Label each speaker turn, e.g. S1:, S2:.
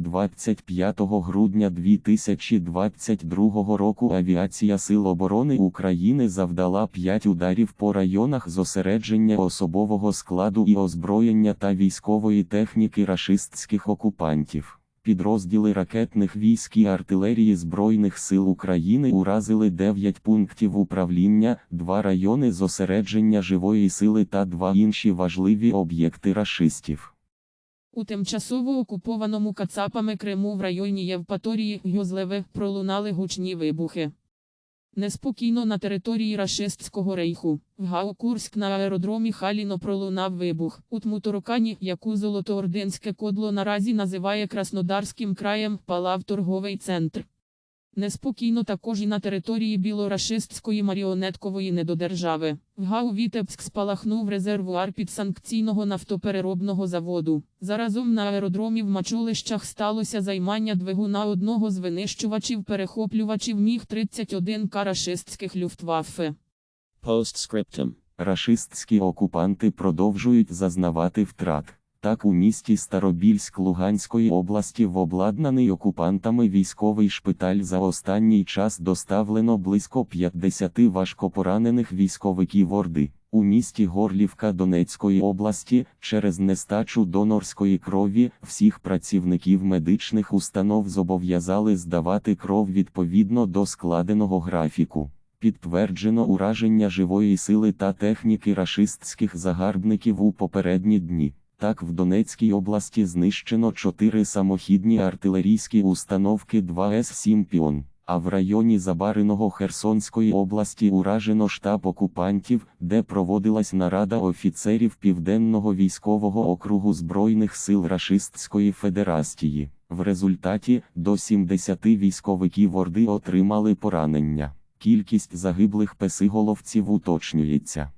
S1: 25 грудня 2022 року авіація Сил оборони України завдала 5 ударів по районах зосередження особового складу і озброєння та військової техніки рашистських окупантів. Підрозділи ракетних військ і артилерії Збройних сил України уразили 9 пунктів управління, 2 райони зосередження живої сили та 2 інші важливі об'єкти рашистів.
S2: У тимчасово окупованому Кацапами Криму в районі Євпаторії Гюзлеве пролунали гучні вибухи. Неспокійно на території Рашистського рейху. В Гаокурськ на аеродромі Халіно пролунав вибух. У Тмуторокані, яку Золотоординське кодло наразі називає Краснодарським краєм, палав торговий центр. Неспокійно також і на території білорашистської маріонеткової недодержави. В ГАУ Вітебськ спалахнув резервуар підсанкційного нафтопереробного заводу. Заразом на аеродромі в Мачулищах сталося займання двигуна одного з винищувачів-перехоплювачів Міг-31 карашистських люфтваффе.
S3: Postscriptum.
S1: Рашистські окупанти продовжують зазнавати втрат. Так у місті Старобільськ Луганської області в обладнаний окупантами військовий шпиталь за останній час доставлено близько 50 важкопоранених військовиків Орди. У місті Горлівка Донецької області через нестачу донорської крові всіх працівників медичних установ зобов'язали здавати кров відповідно до складеного графіку. Підтверджено ураження живої сили та техніки рашистських загарбників у попередні дні. Так, в Донецькій області знищено 4 самохідні артилерійські установки 2 С-7 Піон, а в районі Забариного Херсонської області уражено штаб окупантів, де проводилась нарада офіцерів Південного військового округу Збройних сил Рашистської Федерації. В результаті до 70 військовиків Орди отримали поранення. Кількість загиблих песиголовців уточнюється.